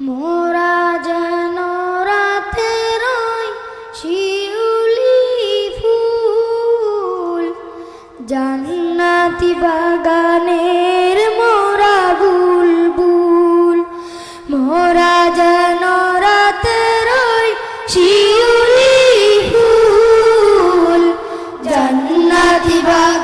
মোরা যেন রাতের শিউলি ফুল। জান্নাতি বাগানের মোরা বুলবুল। মোরা যেন রাতের শিউলি ফুল। জান্নাতি বাগান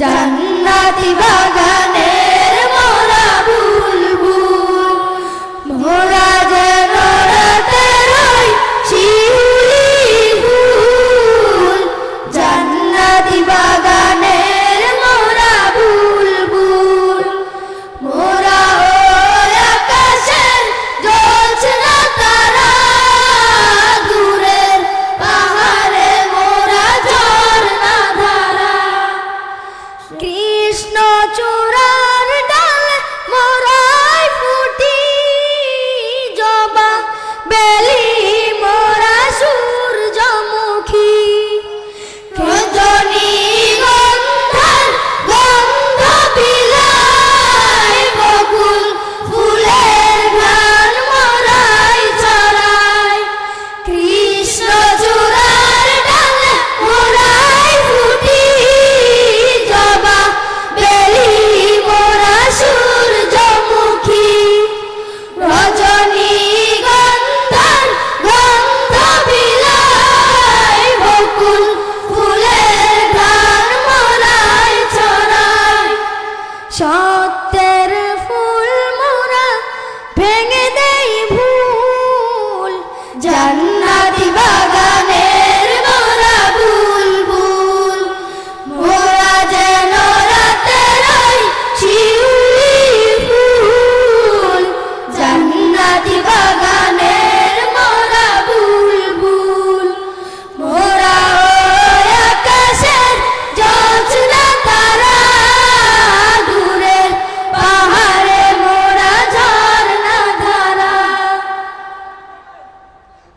জান্নাতি বাগানের মোরা বুলবুল। মোরা যেন রাতেরই শিউলি ফুল। জান্নাতি বাগানের